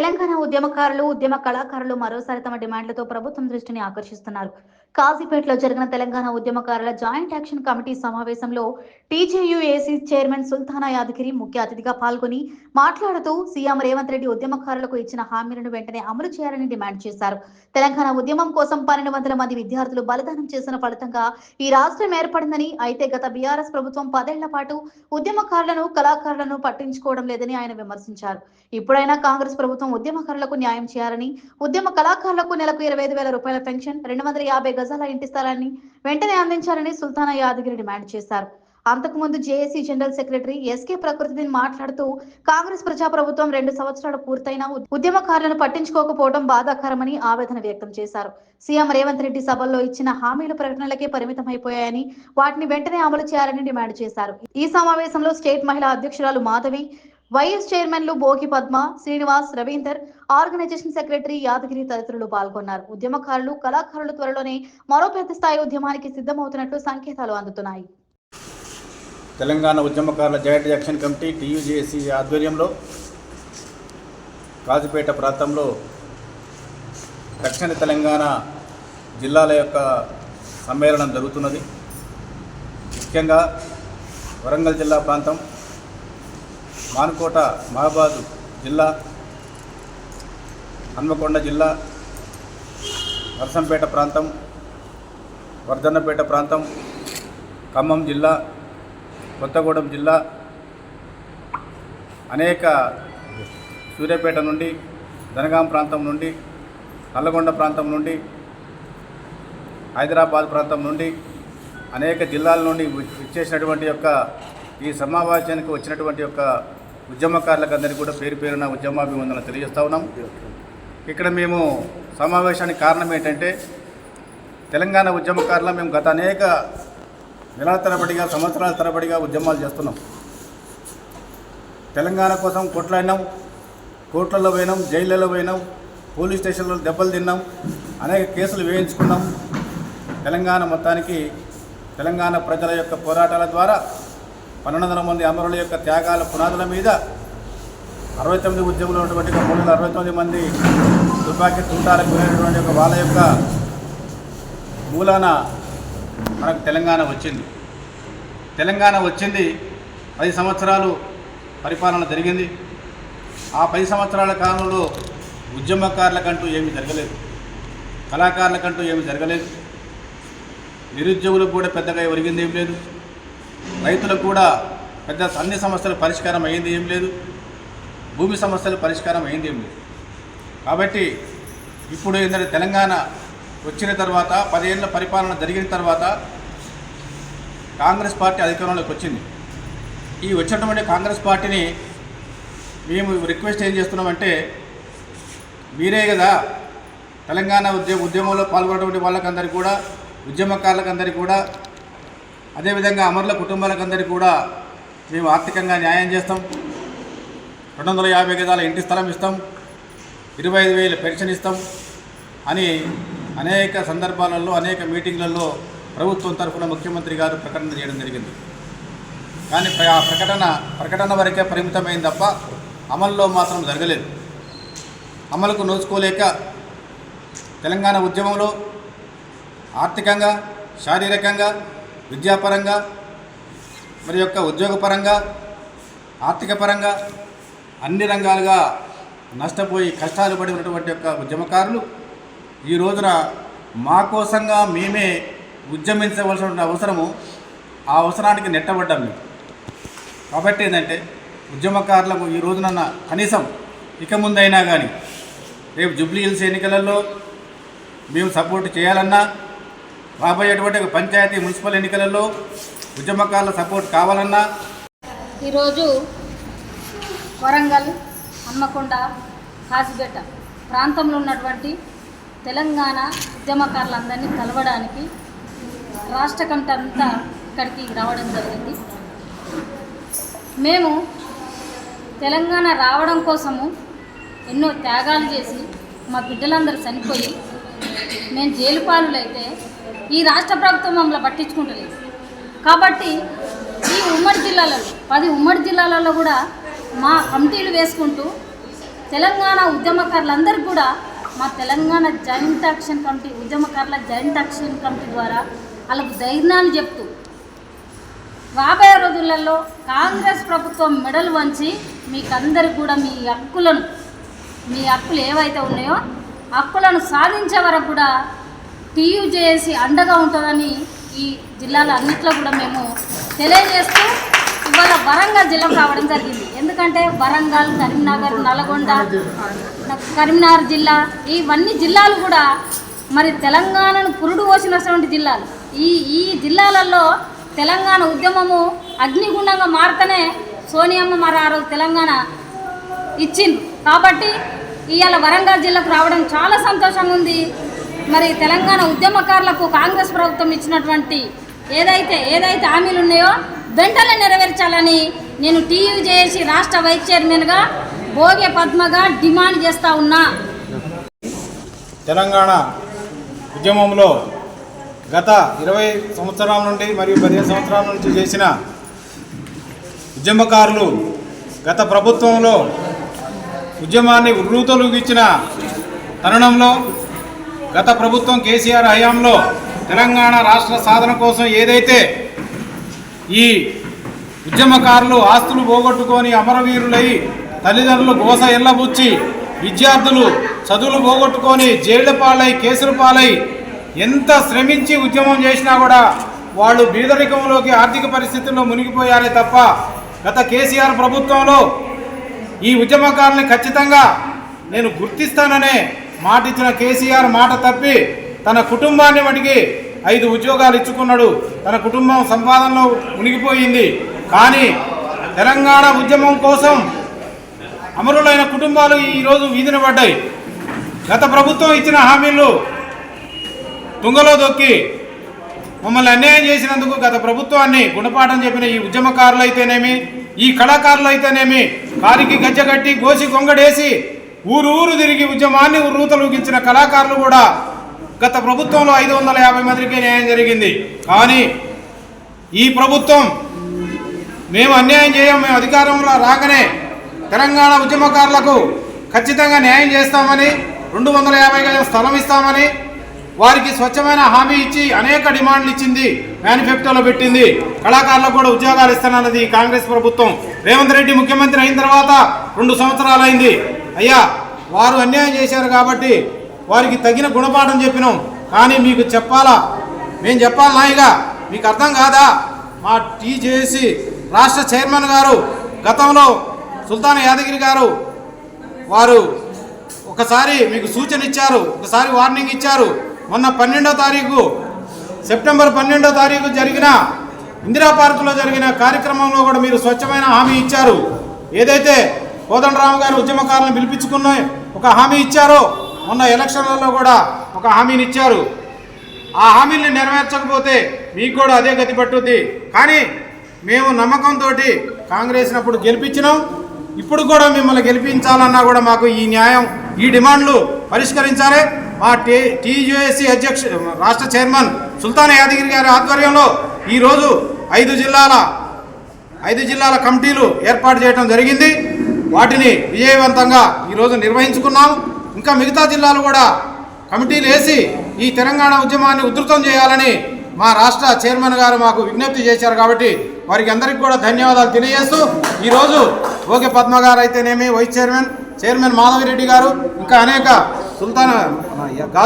తెలంగాణ ఉద్యమకారులు ఉద్యమ కళాకారులు మరోసారి తమ డిమాండ్లతో ప్రభుత్వం దృష్టిని ఆకర్షిస్తున్నారు. కాజీపేటలో జరిగిన తెలంగాణ ఉద్యమకారుల జాయింట్ యాక్షన్ కమిటీ సమావేశంలో టీజేయుఏసీ చైర్మన్ సుల్తానా యాదగిరి ముఖ్య అతిథిగా పాల్గొని మాట్లాడుతూ సీఎం రేవంత్ రెడ్డి ఉద్యమకారులకు ఇచ్చిన హామీలను వెంటనే అమలు చేయాలని డిమాండ్ చేశారు. తెలంగాణ ఉద్యమం కోసం పన్నెండు వందల మంది విద్యార్థులు బలిదానం చేసిన ఫలితంగా ఈ రాష్ట్రం ఏర్పడిందని అయితే గత బీఆర్ఎస్ ప్రభుత్వం పదేళ్ళ పాటు ఉద్యమకారులను కళాకారులను పట్టించుకోవడం లేదని ఆయన విమర్శించారు. ఇప్పుడైనా కాంగ్రెస్ ప్రభుత్వం ఉద్యమకారులకు న్యాయం చేయాలని ఉద్యమ కళాకారులకు నెలకు ఇరవై ఐదు వేల రూపాయల పెన్షన్ రెండు వందల యాభై గజాల ఇంటి స్థలాన్ని వెంటనే అందించాలని సుల్తానా యాదగిరి డిమాండ్ చేశారు. అంతకుముందు జేఏసీ జనరల్ సెక్రటరీ ఎస్కే ప్రకృతి మాట్లాడుతూ కాంగ్రెస్ ప్రజా ప్రభుత్వం రెండు సంవత్సరాలు పూర్తయిన ఉద్యమకారులను పట్టించుకోకపోవడం బాధాకరమని ఆవేదన వ్యక్తం చేశారు. సీఎం రేవంత్ రెడ్డి సభల్లో ఇచ్చిన హామీల ప్రకటనలకే పరిమితమైపోయాయని వాటిని వెంటనే అమలు చేయాలని డిమాండ్ చేశారు. ఈ సమావేశంలో స్టేట్ మహిళా అధ్యక్షురాలు మాధవి వైఎస్ చైర్మన్లు బోగి పద్మ శ్రీనివాస్ రవీందర్ ఆర్గనైజేషన్ సెక్రటరీ యాదగిరి తదితరులు పాల్గొన్నారు. ఉద్యమకారులు కళాకారులు త్వరలోనే మరో పెద్ద స్థాయి ఉద్యమానికి సిద్ధమవుతున్నట్లు సంకేతాలు అందుతున్నాయి. తెలంగాణ ఉద్యమకారుల జాయింట్ యాక్షన్ కమిటీ టీయూజేసీ ఆధ్వర్యంలో కాజుపేట ప్రాంతంలో దక్షిణ తెలంగాణ జిల్లాల యొక్క సమ్మేళనం జరుగుతున్నది. ముఖ్యంగా వరంగల్ జిల్లా ప్రాంతం మానుకోట మహాబాద్ జిల్లా హన్మకొండ జిల్లా నరసంపేట ప్రాంతం వర్ధన్నపేట ప్రాంతం ఖమ్మం జిల్లా కొత్తగూడెం జిల్లా అనేక సూర్యాపేట నుండి జనగాం ప్రాంతం నుండి నల్లగొండ ప్రాంతం నుండి హైదరాబాద్ ప్రాంతం నుండి అనేక జిల్లాల నుండి ఇచ్చేసినటువంటి యొక్క ఈ సమావేశానికి వచ్చినటువంటి యొక్క ఉద్యమకారులకు అందరికీ కూడా పేరు పేరున ఉద్యమాభివందనలు తెలియజేస్తా ఉన్నాం. ఇక్కడ మేము సమావేశానికి కారణం ఏంటంటే తెలంగాణ ఉద్యమకారుల మేము గత అనేక నెలల తరబడిగా సంవత్సరాల తరబడిగా ఉద్యమాలు చేస్తున్నాం. తెలంగాణ కోసం కొట్లాడినాం. కోర్టులలో పోయినాం జైళ్ళలో పోయినాం పోలీస్ స్టేషన్లో దెబ్బలు తిన్నాం అనేక కేసులు వేయించుకున్నాం. తెలంగాణ మొత్తానికి తెలంగాణ ప్రజల యొక్క పోరాటాల ద్వారా పన్నెండు వందల మంది అమరుల యొక్క త్యాగాల పునాదుల మీద అరవై తొమ్మిది ఉద్యమంలో ఉన్నటువంటి మూడు వందల అరవై తొమ్మిది మంది తుపాకీ తుంటాలకు వెళ్ళినటువంటి ఒక వాళ్ళ యొక్క మూలాన మనకు తెలంగాణ వచ్చింది. తెలంగాణ వచ్చింది. పది సంవత్సరాలు పరిపాలన జరిగింది. ఆ పది సంవత్సరాల కాలంలో ఉద్యమకారులకంటూ ఏమీ జరగలేదు. కళాకారులకంటూ ఏమీ జరగలేదు. నిరుద్యోగులకు కూడా పెద్దగా ఒరిగింది ఏం లేదు. రైతులకు కూడా పెద్ద అన్ని సమస్యలు పరిష్కారం అయ్యింది ఏం లేదు. భూమి సమస్యలు పరిష్కారం అయింది ఏం లేదు. కాబట్టి ఇప్పుడు ఏంటంటే తెలంగాణ వచ్చిన తర్వాత పదేళ్ళ పరిపాలన జరిగిన తర్వాత కాంగ్రెస్ పార్టీ అధికారంలోకి వచ్చింది. ఈ వచ్చినటువంటి కాంగ్రెస్ పార్టీని మేము రిక్వెస్ట్ ఏం చేస్తున్నామంటే మీరే కదా తెలంగాణ ఉద్యమ ఉద్యమంలో పాల్గొన్నటువంటి వాళ్ళకందరికీ కూడా ఉద్యమకారులకందరికీ కూడా అదేవిధంగా అమరుల కుటుంబాలకందరికీ కూడా మేము ఆర్థికంగా న్యాయం చేస్తాం. రెండు వందల యాభై గదాల ఇంటి స్థలం ఇస్తాం. ఇరవై ఐదు వేల పెన్షన్ ఇస్తాం. అని అనేక సందర్భాలలో అనేక మీటింగ్లలో ప్రభుత్వం తరఫున ముఖ్యమంత్రి గారు ప్రకటన చేయడం జరిగింది. కానీ ప్ర- ఆ ప్రకటన ప్రకటన వరకే పరిమితమైంది తప్ప అమల్లో మాత్రం జరగలేదు. అమలుకు నోచుకోలేక తెలంగాణ ఉద్యమంలో ఆర్థికంగా శారీరకంగా విద్యాపరంగా మరి యొక్క ఉద్యోగపరంగా ఆర్థికపరంగా అన్ని రంగాలుగా నష్టపోయి కష్టాలు పడి ఉన్నటువంటి యొక్క ఉద్యమకారులు ఈ రోజున మా కోసంగా మేమే ఉద్యమించవలసిన అవసరము ఆ అవసరానికి నెట్టబడ్డాం మేము. కాబట్టి ఏంటంటే ఉద్యమకారులకు ఈ రోజున కనీసం ఇక ముందైనా కానీ రేపు జూబ్లీ హిల్స్ ఎన్నికలలో మేము సపోర్ట్ చేయాలన్నా రాబోయేటువంటి పంచాయతీ మున్సిపల్ ఎన్నికలలో ఉద్యమకారుల సపోర్ట్ కావాలన్నా ఈరోజు వరంగల్ హన్మకొండ కాజిపేట ప్రాంతంలో ఉన్నటువంటి తెలంగాణ ఉద్యమకారులందరినీ కలవడానికి రాష్ట్ర కమిటీ అంతా ఇక్కడికి రావడం జరిగింది. మేము తెలంగాణ రావడం కోసము ఎన్నో త్యాగాలు చేసి మా బిడ్డలందరూ చనిపోయి మేము జైలు పాలులైతే ఈ రాష్ట్ర ప్రభుత్వం మమ్మల్ని పట్టించుకుంటలేదు. కాబట్టి ఈ ఉమ్మడి జిల్లాలలో పది ఉమ్మడి జిల్లాలలో కూడా మా కమిటీలు వేసుకుంటూ తెలంగాణ ఉద్యమకారులందరికీ కూడా మా తెలంగాణ జాయింట్ యాక్షన్ కమిటీ ఉద్యమకారుల జాయింట్ యాక్షన్ కమిటీ ద్వారా వాళ్ళకు ధైర్యాన్ని చెప్తూ. రాబోయే రోజులలో కాంగ్రెస్ ప్రభుత్వం మెడలు వంచి మీకందరికి కూడా మీ హక్కులను మీ హక్కులు ఏవైతే ఉన్నాయో హక్కులను సాధించే వరకు కూడా టీయూజేసి అండగా ఉంటుందని ఈ జిల్లాల అన్నిట్లో కూడా మేము తెలియజేస్తూ ఇవాళ వరంగల్ జిల్లాకు రావడం జరిగింది. ఎందుకంటే వరంగల్ కరీంనగర్ నల్గొండ కరీంనగర్ జిల్లా ఇవన్నీ జిల్లాలు కూడా మరి తెలంగాణను పురుడు పోసినటువంటి జిల్లాలు. ఈ ఈ జిల్లాలలో తెలంగాణ ఉద్యమము అగ్నిగుండంగా మారుతనే సోనియమ్మ మరి ఆ రోజు తెలంగాణ ఇచ్చింది కాబట్టి ఇవాళ వరంగల్ జిల్లాకు రావడం చాలా సంతోషంగా ఉంది. మరి తెలంగాణ ఉద్యమకారులకు కాంగ్రెస్ ప్రభుత్వం ఇచ్చినటువంటి ఏదైతే ఏదైతే హామీలు ఉన్నాయో వెంటనే నెరవేర్చాలని నేను టీయూ చేసి రాష్ట్ర వైస్ చైర్మన్గా భోగే పద్మగా డిమాండ్ చేస్తా ఉన్నా. తెలంగాణ ఉద్యమంలో గత ఇరవై సంవత్సరాల నుండి మరియు పదిహేను సంవత్సరాల నుంచి చేసిన ఉద్యమకారులు గత ప్రభుత్వంలో ఉద్యమాన్ని ఉర్రూతలూగిచ్చిన తరుణంలో గత ప్రభుత్వం కేసీఆర్ హయాంలో తెలంగాణ రాష్ట్ర సాధన కోసం ఏదైతే ఈ ఉద్యమకారులు ఆస్తులు పోగొట్టుకొని అమరవీరులై తల్లిదండ్రులు గోస ఎల్లబుచ్చి విద్యార్థులు చదువులు పోగొట్టుకొని జైళ్ళ పాలై కేసుల పాలై ఎంత శ్రమించి ఉద్యమం చేసినా కూడా వాళ్ళు బీదరికంలోకి ఆర్థిక పరిస్థితుల్లో మునిగిపోయారే తప్ప గత కేసీఆర్ ప్రభుత్వంలో ఈ ఉద్యమకారుని ఖచ్చితంగా నేను గుర్తిస్తాననే మాట ఇచ్చిన కేసీఆర్ మాట తప్పి తన కుటుంబాన్ని మటుకి ఐదు ఉద్యోగాలు ఇచ్చుకున్నాడు. తన కుటుంబం సంపాదనలో మునిగిపోయింది. కానీ తెలంగాణ ఉద్యమం కోసం అమరులైన కుటుంబాలు ఈరోజు వీధిన పడ్డాయి. గత ప్రభుత్వం ఇచ్చిన హామీలు తుంగలో దొక్కి మమ్మల్ని అన్యాయం చేసినందుకు గత ప్రభుత్వాన్ని గుణపాఠం చెప్పిన ఈ ఉద్యమకారులు అయితేనేమి ఈ కళాకారులు అయితేనేమి కారికి గజ్జగట్టి గోసి కొంగడేసి ఊరు ఊరు తిరిగి ఉద్యమాన్ని ఉర్రూతలూగించిన కళాకారులు కూడా గత ప్రభుత్వంలో ఐదు వందల యాభై మందికి న్యాయం జరిగింది. కానీ ఈ ప్రభుత్వం మేము అన్యాయం చేయం మేము అధికారంలో రాగానే తెలంగాణ ఉద్యమకారులకు ఖచ్చితంగా న్యాయం చేస్తామని రెండు వందల యాభై గజం స్థలం ఇస్తామని వారికి స్వచ్ఛమైన హామీ ఇచ్చి అనేక డిమాండ్లు ఇచ్చింది మేనిఫెస్టోలో పెట్టింది. కళాకారులకు కూడా ఉద్యోగాలు ఇస్తానన్నది కాంగ్రెస్ ప్రభుత్వం. రేవంత్ రెడ్డి ముఖ్యమంత్రి అయిన తర్వాత రెండు సంవత్సరాలు అయింది అయ్యా వారు అన్యాయం చేశారు కాబట్టి వారికి తగిన గుణపాఠం చెప్పినాం. కానీ మీకు చెప్పాలా? మేము చెప్పాలి నాయిగా. మీకు అర్థం కాదా? మా టీజేసి రాష్ట్ర చైర్మన్ గారు గతంలో సుల్తాన్ యాదగిరి గారు వారు ఒకసారి మీకు సూచన ఇచ్చారు ఒకసారి వార్నింగ్ ఇచ్చారు. మొన్న పన్నెండో తారీఖు సెప్టెంబర్ పన్నెండో తారీఖు జరిగిన ఇందిరా పార్కులో జరిగిన కార్యక్రమంలో కూడా మీరు స్వచ్ఛమైన హామీ ఇచ్చారు. ఏదైతే కోదండరాము గారు ఉద్యమకారులను పిలిపించుకున్న ఒక హామీ ఇచ్చారో మొన్న ఎలక్షన్లలో కూడా ఒక హామీని ఇచ్చారు. ఆ హామీల్ని నెరవేర్చకపోతే మీకు కూడా అదే గతి పట్టుద్ది. కానీ మేము నమ్మకంతో కాంగ్రెస్ అప్పుడు గెలిపించినాం. ఇప్పుడు కూడా మిమ్మల్ని గెలిపించాలన్నా కూడా మాకు ఈ న్యాయం ఈ డిమాండ్లు పరిష్కరించాలి. మా టీ టీజేఏసీ అధ్యక్ష రాష్ట్ర చైర్మన్ సుల్తాన్ యాదగిరి గారి ఆధ్వర్యంలో ఈరోజు ఐదు జిల్లాల ఐదు జిల్లాల కమిటీలు ఏర్పాటు చేయడం జరిగింది. వాటిని విజయవంతంగా ఈరోజు నిర్వహించుకున్నాం ఇంకా మిగతా జిల్లాలు కూడా కమిటీలు వేసి ఈ తెలంగాణ ఉద్యమాన్ని ఉధృతం చేయాలని మా రాష్ట్ర చైర్మన్ గారు మాకు విజ్ఞప్తి చేశారు కాబట్టి వారికి అందరికీ కూడా ధన్యవాదాలు తెలియజేస్తూ ఈరోజు ఓకే పద్మ గారు అయితేనేమి వైస్ చైర్మన్ చైర్మన్ మాధవిరెడ్డి గారు ఇంకా అనేక సుల్తానా